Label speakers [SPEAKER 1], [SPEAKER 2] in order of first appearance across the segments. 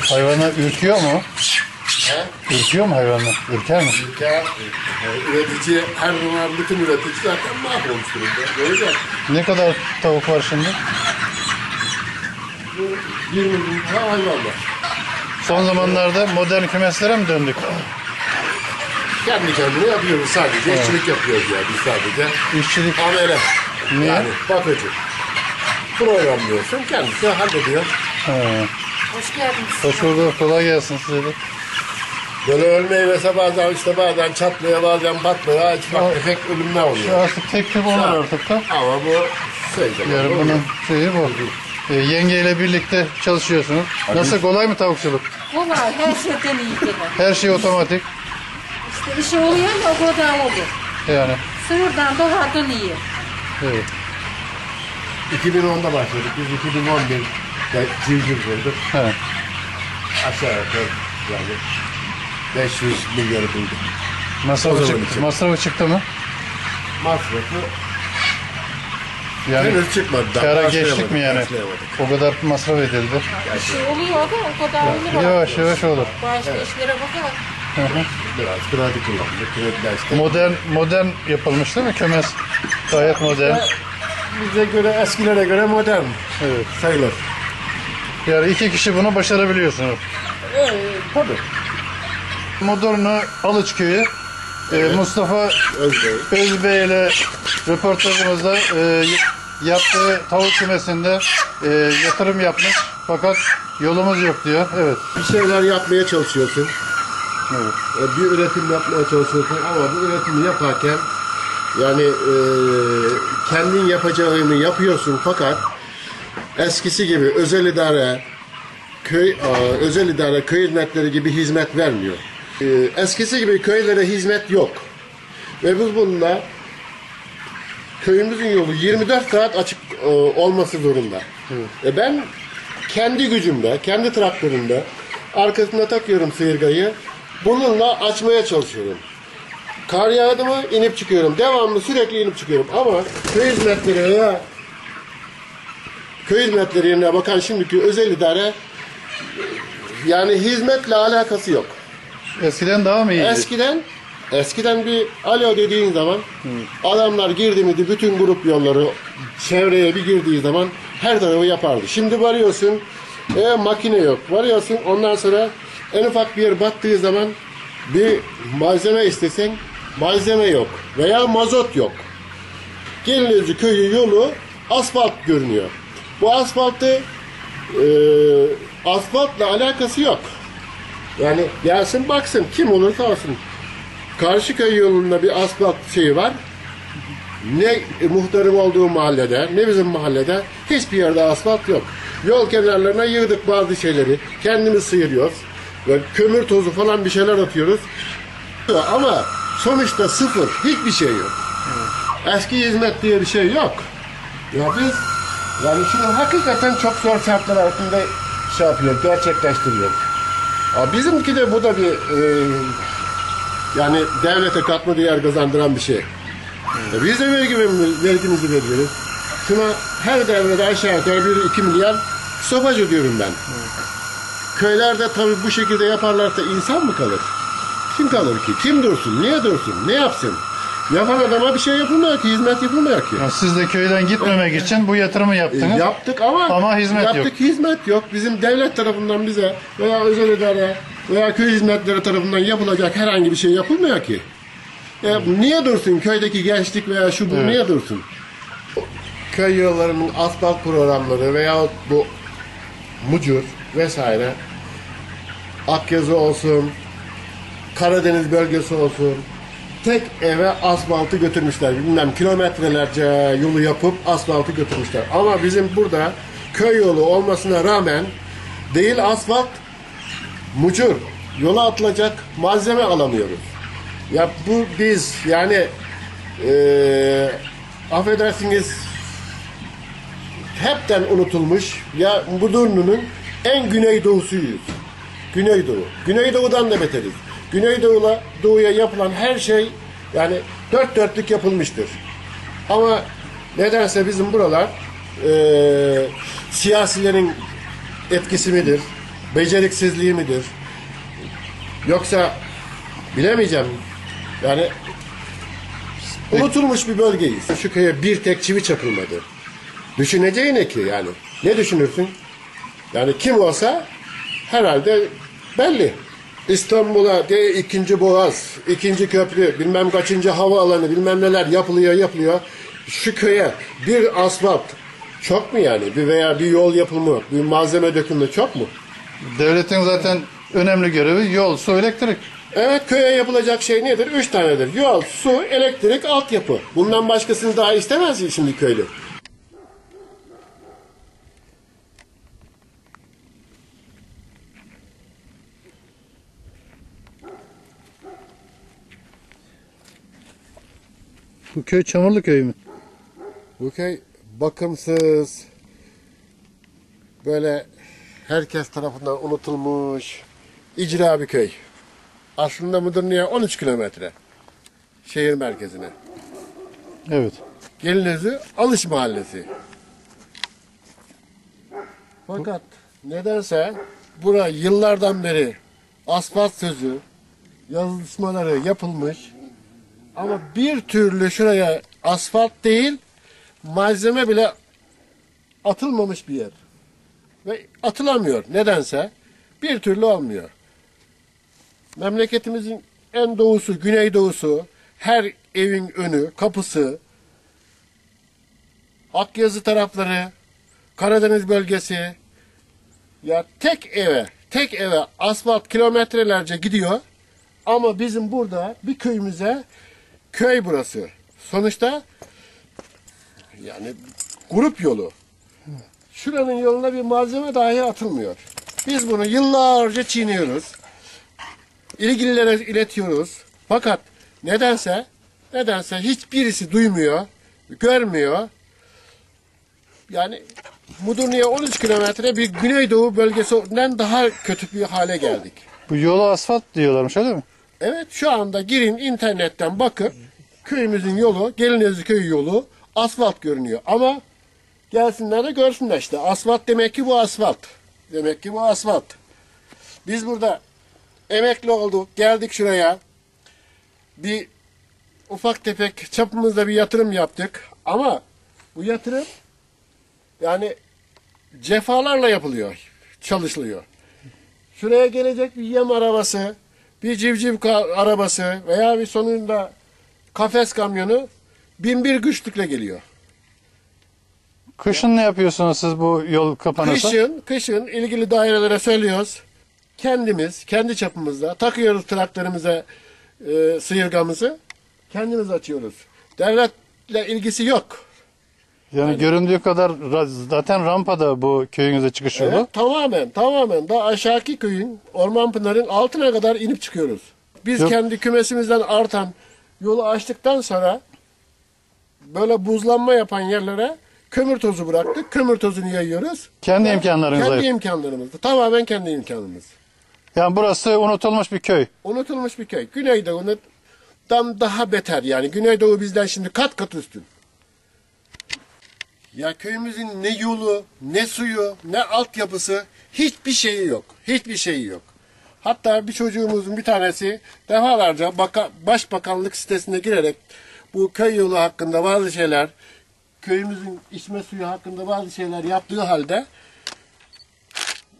[SPEAKER 1] Peki hayvanlar ürküyor mu?
[SPEAKER 2] He?
[SPEAKER 1] Ürküyor mu hayvanlar? Ürker mi?
[SPEAKER 2] Ülke, üretici, her zaman bütün üretici zaten mahvolmuş durumda. Görecek.
[SPEAKER 1] Ne kadar tavuk var şimdi?
[SPEAKER 2] 20 bin tane hayvan var.
[SPEAKER 1] Son zamanlarda modern kümeslere mi döndük?
[SPEAKER 2] Kendi kendine yapıyoruz sadece. İşçilik yapıyoruz yani biz sadece.
[SPEAKER 1] İşçilik.
[SPEAKER 2] Amele.
[SPEAKER 1] Niye?
[SPEAKER 2] Yani bakıcı. Programlıyorsun, kendisi hallediyor.
[SPEAKER 1] Ha.
[SPEAKER 3] Hoş geldiniz.
[SPEAKER 1] Hoş bulduk. Kolay gelsin size de.
[SPEAKER 2] Böyle ölmeyi mesela bazen işte bazen çatlıyor, bazen patlıyor. Hiç bak efekt ölümler
[SPEAKER 1] Şu
[SPEAKER 2] oluyor.
[SPEAKER 1] artık tek tip olur artık da.
[SPEAKER 2] Ama bu şey zaman
[SPEAKER 1] Yani
[SPEAKER 2] oluyor.
[SPEAKER 1] bunun şeyi bu. Ee, yengeyle birlikte çalışıyorsunuz. Nasıl kolay mı tavukçuluk?
[SPEAKER 3] Kolay, her şeyden iyi gene.
[SPEAKER 1] Her şey otomatik.
[SPEAKER 3] İşte işi oluyor ama o kadar olur.
[SPEAKER 1] Yani.
[SPEAKER 3] Sığırdan doğardan iyi.
[SPEAKER 1] Evet.
[SPEAKER 2] 2010'da başladık. Biz 2011'de civciv kurduk.
[SPEAKER 1] He.
[SPEAKER 2] Aşağı yukarı yani 500 milyarı bulduk. O
[SPEAKER 1] Masrafı,
[SPEAKER 2] zaman
[SPEAKER 1] çıktı,
[SPEAKER 2] için.
[SPEAKER 1] masrafı çıktı mı?
[SPEAKER 2] Masrafı
[SPEAKER 1] Yani
[SPEAKER 2] henüz çıkmadı. daha
[SPEAKER 1] kâra
[SPEAKER 2] başlayamadık,
[SPEAKER 1] geçtik mi yani?
[SPEAKER 2] başlayamadık.
[SPEAKER 1] O kadar masraf edildi.
[SPEAKER 3] İşi oluyor da o kadar olur.
[SPEAKER 1] Yavaş yavaş olur.
[SPEAKER 3] Başka işlere bakar.
[SPEAKER 2] Biraz kredi kullandık. Krediler işte.
[SPEAKER 1] Modern modern yapılmış değil mi kümes? Gayet modern.
[SPEAKER 2] Bize göre eskilere göre modern
[SPEAKER 1] Evet.
[SPEAKER 2] sayılır.
[SPEAKER 1] Yani iki kişi bunu başarabiliyorsunuz.
[SPEAKER 2] Ee, tabii.
[SPEAKER 1] Modernu Alıçköy'ü e, Mustafa
[SPEAKER 2] Özbey.
[SPEAKER 1] Özbey ile röportajımızda e, yaptığı tavuk kümesinde e, yatırım yapmış. Fakat yolumuz yok diyor. Evet.
[SPEAKER 2] Bir şeyler yapmaya çalışıyorsun.
[SPEAKER 1] Evet.
[SPEAKER 2] E, Bir üretim yapmaya çalışıyorsun ama bu üretimi yaparken yani e, kendin yapacağını yapıyorsun fakat eskisi gibi özel idare köy e, özel idare köy hizmetleri gibi hizmet vermiyor. E, eskisi gibi köylere hizmet yok. Ve biz bununla köyümüzün yolu 24 saat açık e, olması zorunda. E, ben kendi gücümle, kendi traktörümle arkasına takıyorum sıyırgayı. Bununla açmaya çalışıyorum. Kar yağdı mı inip çıkıyorum. Devamlı sürekli inip çıkıyorum. Ama köy hizmetleri veya köy hizmetleri yerine bakan şimdiki özel idare yani hizmetle alakası yok.
[SPEAKER 1] Eskiden daha mı iyiydi?
[SPEAKER 2] Eskiden eskiden bir alo dediğin zaman adamlar girdi miydi bütün grup yolları çevreye bir girdiği zaman her tarafı yapardı. Şimdi varıyorsun e, makine yok. Varıyorsun ondan sonra en ufak bir yer battığı zaman bir malzeme istesen malzeme yok veya mazot yok. Gelinözü köyü yolu asfalt görünüyor. Bu asfaltı e, asfaltla alakası yok. Yani gelsin baksın kim olursa olsun. Karşıköy yolunda bir asfalt şeyi var. Ne muhtarım olduğu mahallede ne bizim mahallede hiçbir yerde asfalt yok. Yol kenarlarına yığdık bazı şeyleri. Kendimiz sıyırıyoruz. Ve kömür tozu falan bir şeyler atıyoruz. Ama sonuçta sıfır. Hiçbir şey yok. Eski hizmet diye bir şey yok. Ya biz yani şimdi hakikaten çok zor şartlar altında şey yapıyor, gerçekleştiriyor. Bizimki de bu da bir e, yani devlete katma değer kazandıran bir şey. E biz de vergi, vergimizi veriyoruz. Şuna her devrede aşağı yukarı 1-2 milyar stopaj ödüyorum ben. Köylerde tabii bu şekilde yaparlarsa insan mı kalır? Kim kalır ki? Kim dursun? Niye dursun? Ne yapsın? Yapan adama bir şey yapılmıyor ki, hizmet yapılmıyor ki.
[SPEAKER 1] Ya Siz de köyden gitmemek için bu yatırımı yaptınız.
[SPEAKER 2] Yaptık ama,
[SPEAKER 1] Ama hizmet yok.
[SPEAKER 2] yaptık hizmet yok. Bizim devlet tarafından bize veya özel idare veya köy hizmetleri tarafından yapılacak herhangi bir şey yapılmıyor ki. Ya niye dursun köydeki gençlik veya şu bu
[SPEAKER 1] Evet.
[SPEAKER 2] niye dursun? Köy yollarının asfalt programları veya bu mucur vesaire Akyazı olsun Karadeniz bölgesi olsun tek eve asfaltı götürmüşler. Bilmem kilometrelerce yolu yapıp asfaltı götürmüşler. Ama bizim burada köy yolu olmasına rağmen değil asfalt mucur yola atılacak malzeme alamıyoruz. Ya bu biz yani eee affedersiniz hepten unutulmuş ya Mudurnu'nun en güneydoğusuyuz. Güneydoğu. Güneydoğu'dan da beteriz. Güneydoğu'la doğuya yapılan her şey yani dört dörtlük yapılmıştır. Ama nedense bizim buralar eee, siyasilerin etkisi midir? beceriksizliği midir? Yoksa bilemeyeceğim. Yani unutulmuş bir bölgeyiz. Şu köye bir tek çivi çakılmadı. Düşüneceği ne ki yani? Ne düşünürsün? Yani kim olsa herhalde belli. İstanbul'a de ikinci boğaz, ikinci köprü, bilmem kaçıncı havaalanı, bilmem neler yapılıyor yapılıyor. Şu köye bir asfalt çok mu yani? Bir veya bir yol yapımı, bir malzeme dökümü çok mu?
[SPEAKER 1] Devletin zaten önemli görevi yol, su, elektrik.
[SPEAKER 2] Evet köye yapılacak şey nedir? Üç tanedir. Yol, su, elektrik, altyapı. Bundan başkasını daha istemez şimdi köylü.
[SPEAKER 1] Bu köy Çamurlu köy mü?
[SPEAKER 2] Bu köy bakımsız, böyle herkes tarafından unutulmuş, icra bir köy. Aslında Mudurnu'ya 13 kilometre şehir merkezine.
[SPEAKER 1] Evet.
[SPEAKER 2] Gelinözü Alış Mahallesi. Fakat nedense bura yıllardan beri asfalt sözü, yazışmaları yapılmış ama bir türlü şuraya asfalt değil malzeme bile atılmamış bir yer. Ve atılamıyor nedense. Bir türlü olmuyor. Memleketimizin en doğusu, güneydoğusu, her evin önü, kapısı, Akyazı tarafları, Karadeniz bölgesi, ya tek eve, tek eve asfalt kilometrelerce gidiyor. Ama bizim burada bir köyümüze köy burası. Sonuçta yani grup yolu. Şuranın yoluna bir malzeme dahi atılmıyor. Biz bunu yıllarca çiğniyoruz. İlgililere iletiyoruz. Fakat nedense nedense hiçbirisi duymuyor, görmüyor. Yani Mudurnu'ya 13 kilometre bir güneydoğu bölgesinden daha kötü bir hale geldik.
[SPEAKER 1] Bu yola asfalt diyorlarmış öyle mi?
[SPEAKER 2] Evet şu anda girin internetten bakıp köyümüzün yolu, Gelinözü köyü yolu asfalt görünüyor. Ama gelsinler de görsünler işte. Asfalt demek ki bu asfalt. Demek ki bu asfalt. Biz burada emekli olduk, geldik şuraya. Bir ufak tefek çapımızda bir yatırım yaptık. Ama bu yatırım yani cefalarla yapılıyor, çalışılıyor. Şuraya gelecek bir yem arabası, bir civciv arabası veya bir sonunda kafes kamyonu bin bir güçlükle geliyor.
[SPEAKER 1] Kışın ne yapıyorsunuz siz bu yol kapanırsa?
[SPEAKER 2] Kışın, kışın ilgili dairelere söylüyoruz. Kendimiz, kendi çapımızda takıyoruz traktörümüze e, sıyırgamızı. Kendimiz açıyoruz. Devletle ilgisi yok.
[SPEAKER 1] Yani göründüğü kadar ra- zaten rampada bu köyünüze çıkış yolu.
[SPEAKER 2] Evet, tamamen, tamamen da aşağıki köyün, Ormanpınar'ın altına kadar inip çıkıyoruz. Biz
[SPEAKER 1] Yok.
[SPEAKER 2] kendi kümesimizden artan yolu açtıktan sonra böyle buzlanma yapan yerlere kömür tozu bıraktık. Kömür tozunu yayıyoruz.
[SPEAKER 1] Kendi imkanlarınızla.
[SPEAKER 2] Kendi imkanlarımızda. Tamamen kendi imkanımız.
[SPEAKER 1] Yani burası unutulmuş bir köy.
[SPEAKER 2] Unutulmuş bir köy. Güneydoğu'dan daha beter yani. Güneydoğu bizden şimdi kat kat üstün. Ya köyümüzün ne yolu, ne suyu, ne altyapısı hiçbir şeyi yok. Hiçbir şeyi yok. Hatta bir çocuğumuzun bir tanesi defalarca baka, başbakanlık sitesine girerek bu köy yolu hakkında bazı şeyler, köyümüzün içme suyu hakkında bazı şeyler yaptığı halde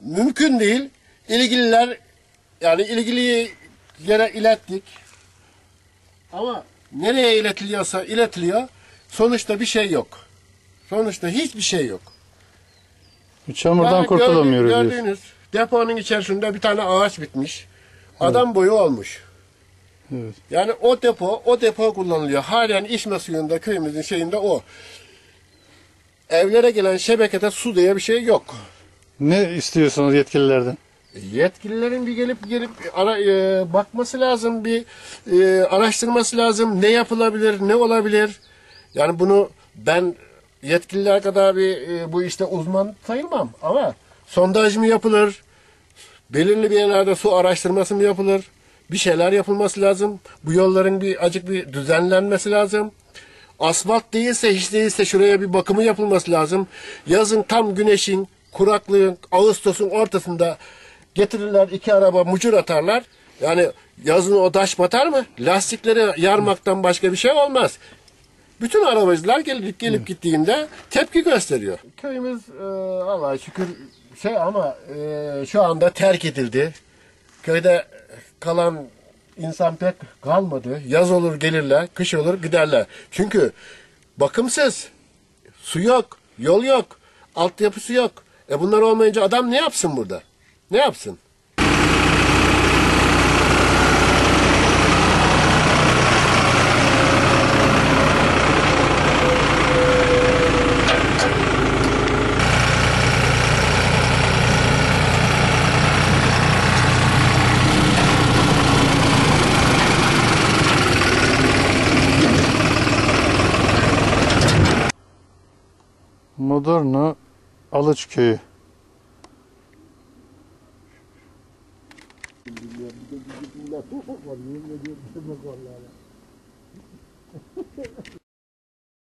[SPEAKER 2] mümkün değil. İlgililer yani ilgili yere ilettik. Ama nereye iletiliyorsa iletiliyor. Sonuçta bir şey yok. Sonuçta hiçbir şey yok.
[SPEAKER 1] Bu Çamurdan
[SPEAKER 2] Yani
[SPEAKER 1] kurtulamıyoruz
[SPEAKER 2] gördüğünüz,
[SPEAKER 1] diyorsun.
[SPEAKER 2] gördüğünüz deponun içerisinde bir tane ağaç bitmiş. Adam boyu olmuş.
[SPEAKER 1] Evet.
[SPEAKER 2] Yani o depo, o depo kullanılıyor. Halen içme suyunda köyümüzün şeyinde o. Evlere gelen şebekede su diye bir şey yok.
[SPEAKER 1] Ne istiyorsunuz yetkililerden?
[SPEAKER 2] Yetkililerin bir gelip gelip ara, e, bakması lazım, bir e, araştırması lazım. Ne yapılabilir, ne olabilir? Yani bunu ben yetkililer kadar bir e, bu işte uzman sayılmam ama sondaj mı yapılır? Belirli bir yerlerde su araştırması mı yapılır? Bir şeyler yapılması lazım. Bu yolların bir acık bir düzenlenmesi lazım. Asfalt değilse hiç değilse şuraya bir bakımı yapılması lazım. Yazın tam güneşin, kuraklığın, Ağustos'un ortasında Getirirler iki araba mucur atarlar. Yani yazın o taş batar mı? Lastikleri yarmaktan başka bir şey olmaz. Bütün arabacılar gelip gelip gittiğinde tepki gösteriyor. Köyümüz e, Allah'a şükür şey ama e, şu anda terk edildi. Köyde kalan insan pek kalmadı. Yaz olur gelirler, kış olur giderler. Çünkü bakımsız, su yok, yol yok, altyapısı yok. E bunlar olmayınca adam ne yapsın burada? Ne yapsın?
[SPEAKER 1] Modurnu Alıç Köyü.